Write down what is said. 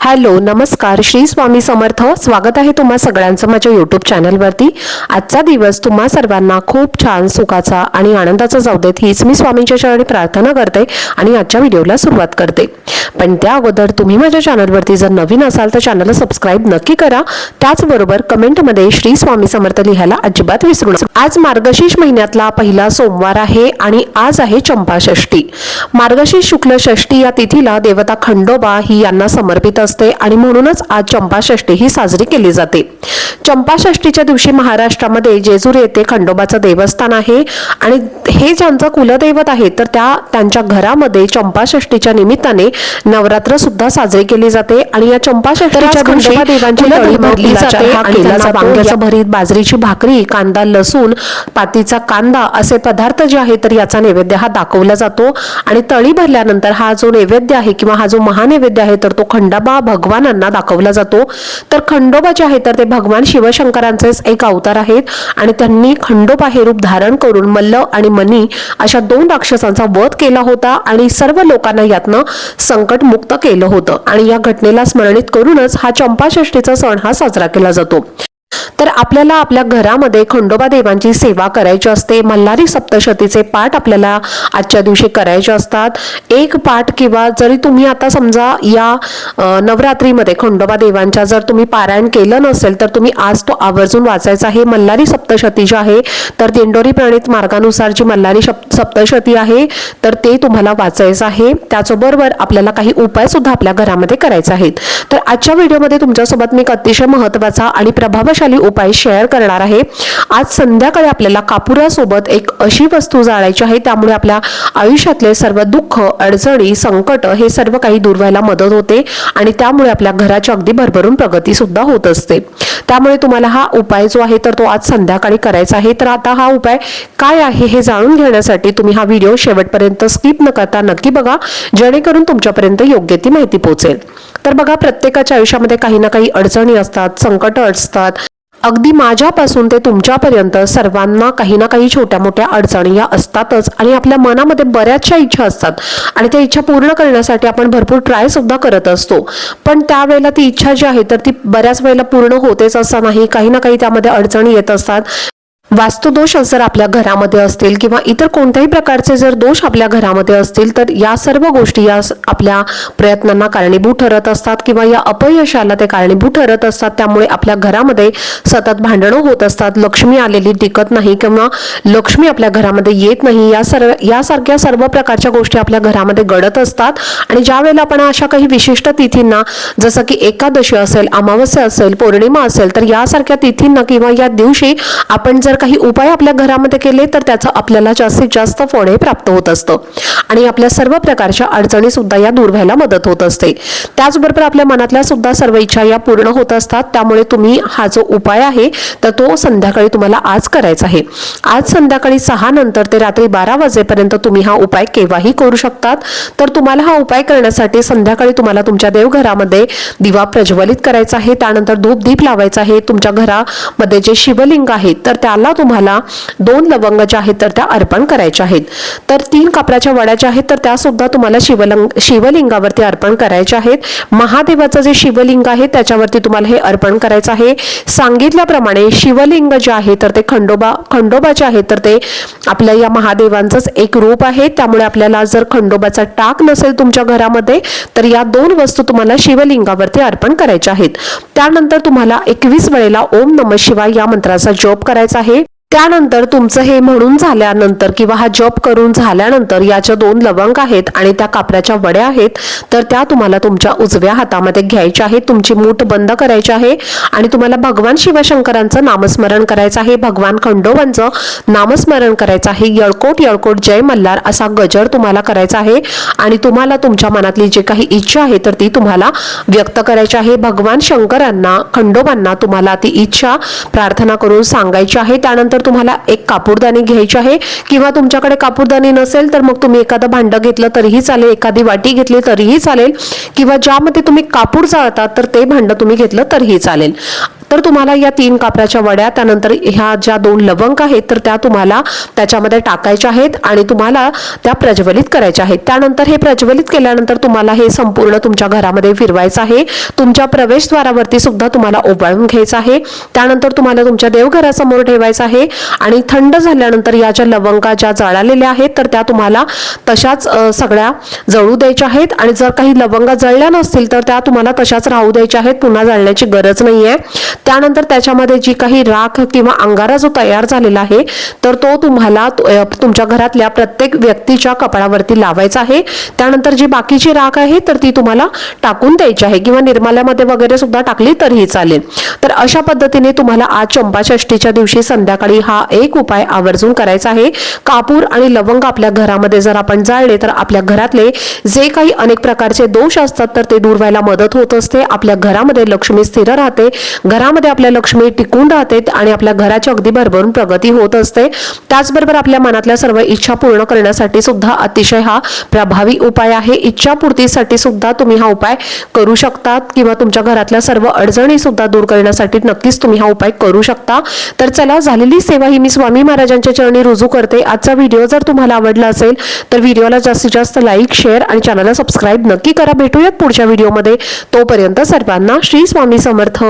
Hello नमस्कार. श्री स्वामी समर्थ. स्वागत आहे तुम्हा सगळ्यांचं माझ्या यूट्यूब चॅनलवरती आजचा दिवस तुम्हा सर्वांना खूप छान सुखाचा आणि आनंदाचा जाऊ देत हीच मी स्वामींच्या चरणी प्रार्थना करते आणि आजच्या व्हिडिओला सुरुवात करते. पण त्या अगोदर तुम्ही माझ्या चॅनलवरती जर नवीन असाल तर चॅनलला सबस्क्राईब नक्की करा. त्याचबरोबर कमेंटमध्ये श्री स्वामी समर्थ लिहायला अजिबात विसरू नका. आज मार्गशीर्ष महिन्यातला पहिला सोमवार आहे आणि आज आहे चंपाषष्ठी. मार्गशीर्ष शुक्ल षष्ठी या तिथीला देवता खंडोबा ही यांना समर्पित असते आणि म्हणूनच आज चंपाषष्ठी ही साजरी केली जाते. चंपाषष्ठीच्या दिवशी महाराष्ट्रामध्ये जेजूर येथे खंडोबाचं देवस्थान आहे आणि हे ज्यांचं कुलदैवत आहे तर त्या त्यांच्या घरामध्ये चंपाषष्ठीच्या निमित्ताने नवरात्र सुद्धा साजरी केली जाते आणि या चंपाषष्ठीच्या खंडोबा देवांची जाते वांग्याचं भरीत बाजरीची भाकरी कांदा लसूण पातीचा कांदा असे पदार्थ जे आहेत तर याचा नैवेद्य हा दाखवला जातो. आणि तळी भरल्यानंतर हा जो नैवेद्य आहे किंवा हा जो महानैवेद्य आहे तर तो खंडोबा भगवानांना दाखवला जातो. तर खंडोबा जे आहे तर ते भगवान शिवशंकरांचेच एक अवतार आहेत आणि त्यांनी खंडोबा हे रूप धारण करून मल्ल आणि मनी अशा दोन राक्षसांचा वध केला होता आणि सर्व लोकांना यातनं संकट मुक्त केलं होतं. आणि या घटनेला स्मरणित करूनच हा चंपाषष्ठीचा सण हा साजरा केला जातो. तर आपल्याला आपल्या घरामध्ये खंडोबा देवांची सेवा करायची असते मल्हारी सप्तशतीचे पाठ आपल्याला आजच्या दिवशी करायचे असतात. एक पाठ किंवा जरी तुम्ही आता समजा या नवरात्रीमध्ये खंडोबा देवांच्या जर तुम्ही पारायण केलं नसेल तर तुम्ही आज तो आवर्जून वाचायचा आहे. मल्हारी सप्तशती जी आहे तर दिंडोरी प्रणित मार्गानुसार जी मल्हारी शप- सप्तशती आहे तर ते तुम्हाला वाचायचं आहे. त्याचबरोबर आपल्याला काही उपाय सुद्धा आपल्या घरामध्ये करायचे आहेत. तर आजच्या व्हिडिओमध्ये तुमच्यासोबत मी एक अतिशय महत्त्वाचा आणि प्रभावशाली उपाय शेअर करणार आहे. आज संध्याकाळी आपल्याला कापुरासोबत एक अशी वस्तू जाळायची आहे त्यामुळे आपल्या आयुष्यातले सर्व दुःख अडचणी संकट हे सर्व काही दूर व्हायला मदत होते आणि त्यामुळे आपल्या घराची अगदी भरभरून प्रगती सुद्धा होत असते. त्यामुळे तुम्हाला हा उपाय जो आहे तर तो आज संध्याकाळी करायचा आहे. तर आता हा उपाय काय आहे हे जाणून घेण्यासाठी तुम्ही हा व्हिडिओ शेवटपर्यंत स्किप न करता नक्की बघा जेणेकरून तुमच्यापर्यंत योग्य ती माहिती पोहोचेल. तर बघा प्रत्येकाच्या आयुष्यामध्ये काही ना काही अडचणी असतात संकट असतात अगदी माझ्यापासून ते तुमच्यापर्यंत सर्वांना काही ना काही छोट्या मोठ्या अडचणी या असतातच आणि आपल्या मनामध्ये बऱ्याचशा इच्छा असतात आणि त्या इच्छा पूर्ण करण्यासाठी आपण भरपूर ट्राय सुद्धा करत असतो. पण त्यावेळेला ती इच्छा जी आहे तर ती बऱ्याच वेळेला पूर्ण होतेच असं नाही काही ना काही त्यामध्ये अडचणी येत असतात. वास्तुदोष जर आपल्या घरामध्ये असतील किंवा इतर कोणत्याही प्रकारचे जर दोष आपल्या घरामध्ये असतील तर या सर्व गोष्टी या आपल्या प्रयत्नांना कारणीभूत ठरत असतात किंवा या अपयशाला ते कारणीभूत ठरत असतात. त्यामुळे आपल्या घरामध्ये सतत भांडणं होत असतात. लक्ष्मी आलेली टिकत नाही किंवा लक्ष्मी आपल्या घरामध्ये येत नाही. या सर्व यासारख्या सर्व प्रकारच्या गोष्टी आपल्या घरामध्ये घडत असतात. आणि ज्या वेळेला आपण अशा काही विशिष्ट तिथींना जसं की एकादशी असेल अमावस्या असेल पौर्णिमा असेल तर यासारख्या तिथींना किंवा या दिवशी आपण जर काही उपाय आपल्या घरामध्ये केले तर त्याचं आपल्याला जास्तीत जास्त फळ हे प्राप्त होत असतं. आणि आपल्या सर्व प्रकारच्या अडचणी सुद्धा या दूर व्हायला मदत होत असते. त्याचबरोबर आपल्या मनातल्या सुद्धा सर्व इच्छा या पूर्ण होत असतात. त्यामुळे तुम्ही हा जो उपाय आहे तर तो संध्याकाळी तुम्हाला आज करायचा आहे. आज संध्याकाळी सहा नंतर ते रात्री बारा वाजेपर्यंत तुम्ही हा उपाय केव्हाही करू शकतात. तर तुम्हाला हा उपाय करण्यासाठी संध्याकाळी तुम्हाला तुमच्या देवघरामध्ये दिवा प्रज्वलित करायचा आहे. त्यानंतर धूप दीप लावायचा आहे. तुमच्या घरामध्ये जे शिवलिंग आहे तर त्याला तुम्हाला दोन लवंग ज्या आहेत तर त्या अर्पण करायच्या आहेत. तर तीन कापराच्या वड्या ज्या आहेत तर त्या सुद्धा तुम्हाला शिवलिंग शिवलिंगावरती अर्पण करायच्या आहेत. महादेवाचं जे शिवलिंग आहे त्याच्यावरती तुम्हाला हे अर्पण करायचं आहे. सांगितल्याप्रमाणे शिवलिंग जे आहे तर ते खंडोबा खंडोबा जे आहे तर ते आपल्या या महादेवांचंच एक रूप आहे. त्यामुळे आपल्याला जर खंडोबाचा टाक नसेल तुमच्या घरामध्ये तर या दोन वस्तू तुम्हाला शिवलिंगावरती अर्पण करायच्या आहेत. त्यानंतर तुम्हाला एकवीस वेळेला ओम नम शिवाय या मंत्राचा जप करायचा आहे. त्यानंतर तुमचं हे म्हणून झाल्यानंतर किंवा हा जप करून झाल्यानंतर याच्या दोन लवंग आहेत आणि त्या कापराच्या वड्या आहेत तर त्या तुम्हाला तुमच्या उजव्या हातामध्ये घ्यायच्या आहेत. तुमची मूठ बंद करायची आहे आणि तुम्हाला भगवान शिवशंकरांचं नामस्मरण करायचं आहे. भगवान खंडोबांचं नामस्मरण करायचं आहे. यळकोट यळकोट जय मल्हार असा गजर तुम्हाला करायचा आहे आणि तुम्हाला तुमच्या मनातली जी काही इच्छा आहे तर ती तुम्हाला व्यक्त करायची आहे. भगवान शंकरांना खंडोबांना तुम्हाला ती इच्छा प्रार्थना करून सांगायची आहे. त्यानंतर तुम्हाला एक कापूरदानी घ्यायची आहे. किंवा तुमच्याकडे कापूरदानी नसेल तर मग तुम्ही एखादं भांडं घेतलं तरीही चालेल एखादी वाटी घेतली तरीही चालेल. किंवा ज्यामध्ये तुम्ही कापूर जाळतात तर ते भांडं तुम्ही घेतलं तरीही चालेल. तर तुम्हाला या तीन कापराच्या वड्या त्यानंतर ह्या ज्या दोन लवंग आहेत तर त्या तुम्हाला त्याच्यामध्ये टाकायच्या आहेत आणि तुम्हाला त्या प्रज्वलित करायच्या आहेत. त्यानंतर हे प्रज्वलित केल्यानंतर तुम्हाला हे संपूर्ण तुमच्या घरामध्ये फिरवायचं आहे. तुमच्या प्रवेशद्वारावरती सुद्धा तुम्हाला ओवाळून घ्यायचं आहे. त्यानंतर तुम्हाला तुमच्या देवघरासमोर ठेवायचं आहे. आणि थंड झाल्यानंतर या ज्या लवंगा ज्या जळालेल्या आहेत तर त्या तुम्हाला तशाच सगळ्या जळू द्यायच्या आहेत. आणि जर काही लवंगा जळल्या नसतील तर त्या तुम्हाला तशाच राहू द्यायच्या आहेत. पुन्हा जळण्याची गरज नाही आहे त्यानंतर त्याच्यामध्ये जी काही राख किंवा अंगारा जो तयार झालेला आहे तर तो तुम्हाला तुमच्या घरातल्या प्रत्येक व्यक्तीच्या कपाळावरती लावायचा आहे. त्यानंतर जी बाकीची राख आहे तर ती तुम्हाला टाकून द्यायची आहे किंवा निर्माल्यामध्ये वगैरे सुद्धा टाकली तरीही चालेल. तर अशा पद्धतीने तुम्हाला आज चंपाषष्टीच्या दिवशी संध्याकाळी हा एक उपाय आवर्जून करायचा आहे. कापूर आणि लवंग आपल्या घरामध्ये जर आपण जाळले तर आपल्या घरातले जे काही अनेक प्रकारचे दोष असतात तर ते दूर व्हायला मदत होत असते. आपल्या घरामध्ये लक्ष्मी स्थिर राहते. घरामध्ये आपल्या लक्ष्मी टिकून राहते आणि आपल्या घराची अगदी भरभरून प्रगती होत असते. त्याचबरोबर आपल्या मनातल्या सर्व इच्छा पूर्ण करण्यासाठी सुद्धा अतिशय हा प्रभावी उपाय आहे. इच्छापूर्तीसाठी सुद्धा तुम्ही हा उपाय करू शकतात किंवा तुमच्या घरातल्या सर्व अडचणी सुद्धा दूर करण्यासाठी नक्कीच तुम्ही हा उपाय करू शकता. तर चला झालेली सेवा ही मी स्वामी महाराजांच्या चरणी रुजू करते. आजचा व्हिडिओ जर तुम्हाला आवडला असेल तर व्हिडिओला जास्तीत जास्त लाईक शेअर आणि चॅनलला सबस्क्राईब नक्की करा. भेटूयात पुढच्या व्हिडिओमध्ये. तोपर्यंत सर्वांना श्री स्वामी समर्थ.